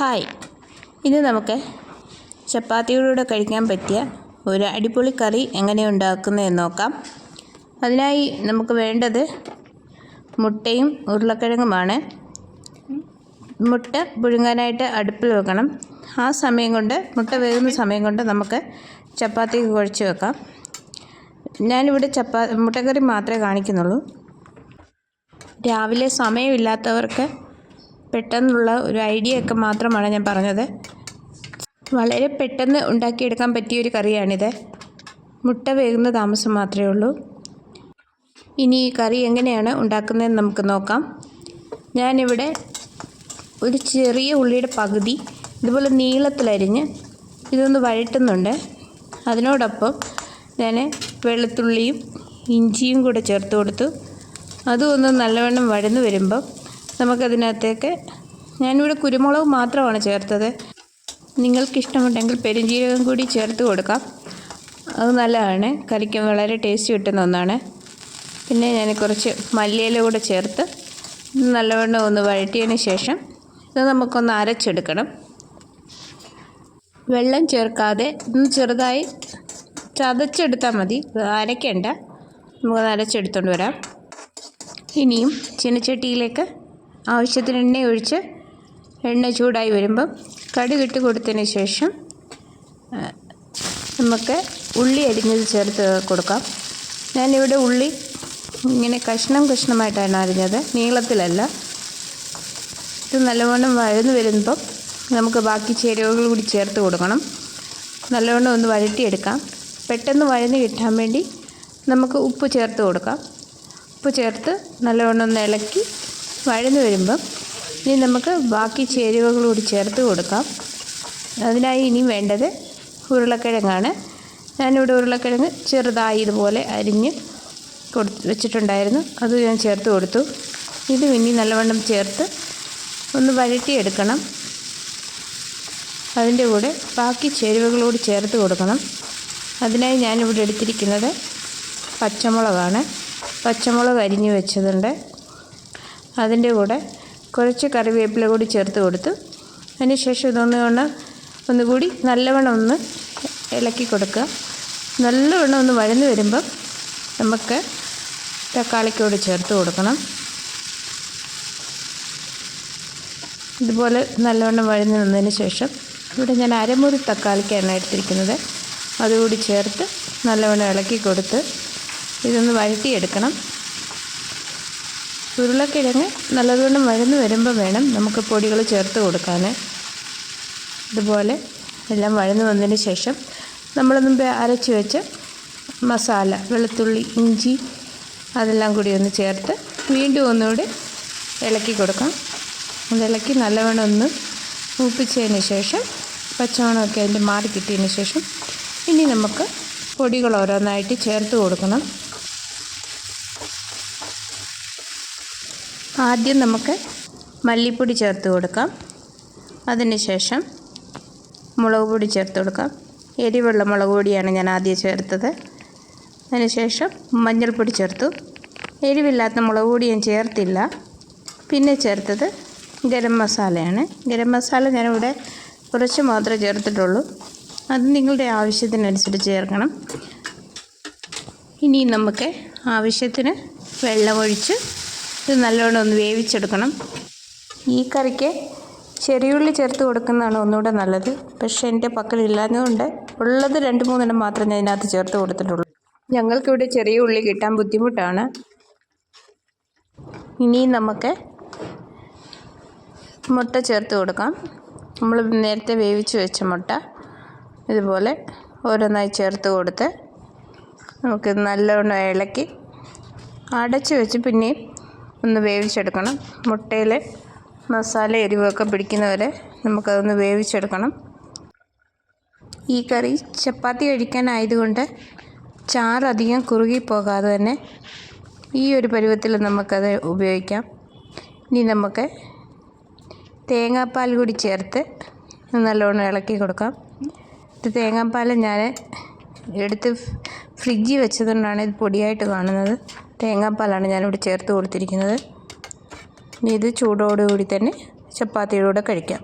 Hi. ഇന്ന് നമുക്ക് ചപ്പാത്തിയോടുകൂടെ കഴിക്കാൻ പറ്റിയ ഒരു അടിപൊളി കറി എങ്ങനെ ഉണ്ടാക്കുന്നതെന്ന് നോക്കാം. അതിനായി നമുക്ക് വേണ്ടത് മുട്ടയും ഉരുളക്കിഴങ്ങുമാണ്. മുട്ട പുഴുങ്ങാനായിട്ട് അടുപ്പിൽ വെക്കണം. ആ സമയം കൊണ്ട് മുട്ട വേകുന്ന സമയം കൊണ്ട് നമുക്ക് ചപ്പാത്തി കുഴച്ച് വെക്കാം. ഞാനിവിടെ ചപ്പാ മുട്ടക്കറി മാത്രമേ കാണിക്കുന്നുള്ളൂ. രാവിലെ സമയമില്ലാത്തവർക്ക് പെട്ടെന്നുള്ള ഒരു ഐഡിയ ഒക്കെ മാത്രമാണ് ഞാൻ പറഞ്ഞത്. വളരെ പെട്ടെന്ന് ഉണ്ടാക്കിയെടുക്കാൻ പറ്റിയൊരു കറിയാണിത്. മുട്ട വേകുന്ന താമസം മാത്രമേ ഉള്ളൂ. ഇനി ഈ കറി എങ്ങനെയാണ് ഉണ്ടാക്കുന്നതെന്ന് നമുക്ക് നോക്കാം. ഞാനിവിടെ ഒരു ചെറിയ ഉള്ളിയുടെ പകുതി ഇതുപോലെ നീളത്തിലരിഞ്ഞ് ഇതൊന്ന് വഴറ്റുന്നുണ്ട്. അതിനോടൊപ്പം ഞാൻ വെളുത്തുള്ളിയും ഇഞ്ചിയും കൂടെ ചേർത്ത് കൊടുത്തു. അതും ഒന്ന് നല്ലവണ്ണം വഴന്നു വരുമ്പോൾ നമുക്കതിനകത്തേക്ക് ഞാനിവിടെ കുരുമുളക് മാത്രമാണ് ചേർത്തത്. നിങ്ങൾക്കിഷ്ടമുണ്ടെങ്കിൽ പെരുംജീരകം കൂടി ചേർത്ത് കൊടുക്കാം. അത് നല്ലതാണ്. കറിക്ക് വളരെ ടേസ്റ്റ് കിട്ടുന്ന ഒന്നാണ്. പിന്നെ ഞാൻ കുറച്ച് മല്ലിയില കൂടെ ചേർത്ത് നല്ലവണ്ണം ഒന്ന് വഴറ്റിയതിന് ശേഷം ഇത് നമുക്കൊന്ന് അരച്ചെടുക്കണം. വെള്ളം ചേർക്കാതെ ഒന്ന് ചെറുതായി ചതച്ചെടുത്താൽ മതി. അരയ്ക്കേണ്ട. നമുക്ക് അരച്ചെടുത്തുകൊണ്ട് വരാം. ഇനിയും ചീനച്ചട്ടിയിലേക്ക് ആവശ്യത്തിന് എണ്ണ ഒഴിച്ച് എണ്ണ ചൂടായി വരുമ്പം കടുകിട്ട് കൊടുത്തതിന് ശേഷം നമുക്ക് ഉള്ളി അരിഞ്ഞത് ചേർത്ത് കൊടുക്കാം. ഞാനിവിടെ ഉള്ളി ഇങ്ങനെ കഷ്ണം കഷ്ണമായിട്ടാണ് അരിഞ്ഞത് നീളത്തിലല്ല. ഇത് നല്ലവണ്ണം വഴന്നു വരുമ്പം നമുക്ക് ബാക്കി ചേരുവകൾ കൂടി ചേർത്ത് കൊടുക്കണം. നല്ലവണ്ണം ഒന്ന് വഴറ്റിയെടുക്കാം. പെട്ടെന്ന് വഴന്ന് കിട്ടാൻ വേണ്ടി നമുക്ക് ഉപ്പ് ചേർത്ത് കൊടുക്കാം. ഉപ്പ് ചേർത്ത് നല്ലവണ്ണം ഒന്ന് ഇളക്കി വഴന്ന് വരുമ്പം ഇനി നമുക്ക് ബാക്കി ചേരുവകൾ കൂടി ചേർത്ത് കൊടുക്കാം. അതിനായി ഇനി വേണ്ടത് ഉരുളക്കിഴങ്ങാണ്. ഞാനിവിടെ ഉരുളക്കിഴങ്ങ് ചെറുതായി ഇതുപോലെ അരിഞ്ഞ് കൊടു വെച്ചിട്ടുണ്ടായിരുന്നു. അത് ഞാൻ ചേർത്ത് കൊടുത്തു. ഇത് ഇനി നല്ലവണ്ണം ചേർത്ത് ഒന്ന് വഴറ്റിയെടുക്കണം. അതിന്റെ കൂടെ ബാക്കി ചേരുവകളോട് ചേർത്ത് കൊടുക്കണം. അതിനായി ഞാനിവിടെ എടുത്തിരിക്കുന്നത് പച്ചമുളകാണ്. പച്ചമുളക് അരിഞ്ഞ് വെച്ചതുണ്ട്. അതിന്റെ കൂടെ കുറച്ച് കറിവേപ്പില കൂടി ചേർത്ത് കൊടുത്ത്. അതിന് ശേഷം ഇതൊന്ന് കൊണ്ട് ഒന്നുകൂടി നല്ലവണ്ണം ഒന്ന് ഇളക്കി കൊടുക്കുക. നല്ലവണ്ണം ഒന്ന് വഴന്ന് വരുമ്പം നമുക്ക് തക്കാളിക്കോട് ചേർത്ത് കൊടുക്കണം. ഇതുപോലെ നല്ലവണ്ണം വഴന്ന് വന്നതിന് ശേഷം ഇവിടെ ഞാൻ അരമുറി തക്കാളിക്കാണ് എടുത്തിരിക്കുന്നത്. അതുകൂടി ചേർത്ത് നല്ലവണ്ണം ഇളക്കി കൊടുത്ത് ഇതൊന്ന് വഴറ്റിയെടുക്കണം. ഉരുളക്കിഴങ്ങ് നല്ലതുകൊണ്ട് മരുന്ന് വരുമ്പോൾ വേണം നമുക്ക് പൊടികൾ ചേർത്ത് കൊടുക്കാൻ. ഇതുപോലെ എല്ലാം വഴന്ന് വന്നതിന് ശേഷം നമ്മൾ മുമ്പ് അരച്ച് വെച്ച മസാല വെളുത്തുള്ളി ഇഞ്ചി അതെല്ലാം കൂടി ഒന്ന് ചേർത്ത് വീണ്ടും ഒന്നുകൂടി ഇളക്കി കൊടുക്കാം. അത് ഇളക്കി നല്ലവണ്ണം ഒന്ന് മൂപ്പിച്ചതിന് ശേഷം പച്ചമണമൊക്കെ അതിന്റെ മാറി കിട്ടിയതിന് ശേഷം ഇനി നമുക്ക് പൊടികൾ ഓരോന്നായിട്ട് ചേർത്ത് കൊടുക്കണം. ആദ്യം നമുക്ക് മല്ലിപ്പൊടി ചേർത്ത് കൊടുക്കാം. അതിനുശേഷം മുളക് പൊടി ചേർത്ത് കൊടുക്കാം. എരിവുള്ള മുളക് പൊടിയാണ് ഞാൻ ആദ്യം ചേർത്തത്. അതിനുശേഷം മഞ്ഞൾപ്പൊടി ചേർത്തു. എരിവില്ലാത്ത മുളക് പൊടി ഞാൻ ചേർത്തില്ല. പിന്നെ ചേർത്തത് ഗരം മസാലയാണ്. ഗരം മസാല ഞാനിവിടെ കുറച്ച് മാത്രമേ ചേർത്തിട്ടുള്ളൂ. അത് നിങ്ങളുടെ ആവശ്യത്തിനനുസരിച്ച് ചേർക്കണം. ഇനി നമുക്ക് ആവശ്യത്തിന് വെള്ളമൊഴിച്ച് ഇത് നല്ലോണം ഒന്ന് വേവിച്ചെടുക്കണം. ഈ കറിക്ക് ചെറിയുള്ളി ചേർത്ത് കൊടുക്കുന്നതാണ് ഒന്നുകൂടെ നല്ലത്. പക്ഷേ എന്റെ പക്കലില്ലാത്തതുകൊണ്ട് ഉള്ളത് രണ്ട് മൂന്നെണ്ണം മാത്രം ഞാൻ ഇതിനകത്ത് ചേർത്ത് കൊടുത്തിട്ടുള്ളൂ. ഞങ്ങൾക്കിവിടെ ചെറിയ ഉള്ളി കിട്ടാൻ ബുദ്ധിമുട്ടാണ്. ഇനി നമുക്ക് മുട്ട ചേർത്ത് കൊടുക്കാം. നമ്മൾ നേരത്തെ വേവിച്ച് വെച്ച മുട്ട ഇതുപോലെ ഓരോന്നായി ചേർത്ത് കൊടുത്ത് നമുക്ക് നല്ലവണ്ണം ഇളക്കി അടച്ച് വെച്ച് പിന്നെയും ഒന്ന് വേവിച്ചെടുക്കണം. മുട്ടയിൽ മസാല എരിവൊക്കെ പിടിക്കുന്നവരെ നമുക്കതൊന്ന് വേവിച്ചെടുക്കണം. ഈ കറി ചപ്പാത്തി കഴിക്കാനായതുകൊണ്ട് ചാറധികം കുറുകിപ്പോകാതെ കുറുകി പോകാതെ തന്നെ ഈ ഒരു പരുവത്തിൽ നമുക്കത് ഉപയോഗിക്കാം. ഇനി നമുക്ക് തേങ്ങാപ്പാൽ കൂടി ചേർത്ത് നല്ലോണം ഇളക്കി കൊടുക്കാം. ഇത് തേങ്ങാപ്പാൽ ഞാൻ എടുത്ത് ഫ്രിഡ്ജിൽ വെച്ചതുകൊണ്ടാണ് ഇത് പൊടിയായിട്ട് കാണുന്നത്. തേങ്ങാപ്പാലാണ് ഞാനിവിടെ ചേർത്ത് കൊടുത്തിരിക്കുന്നത്. ഇനി ഇത് ചൂടോടുകൂടി തന്നെ ചപ്പാത്തിയുടെ കൂടെ കഴിക്കാം.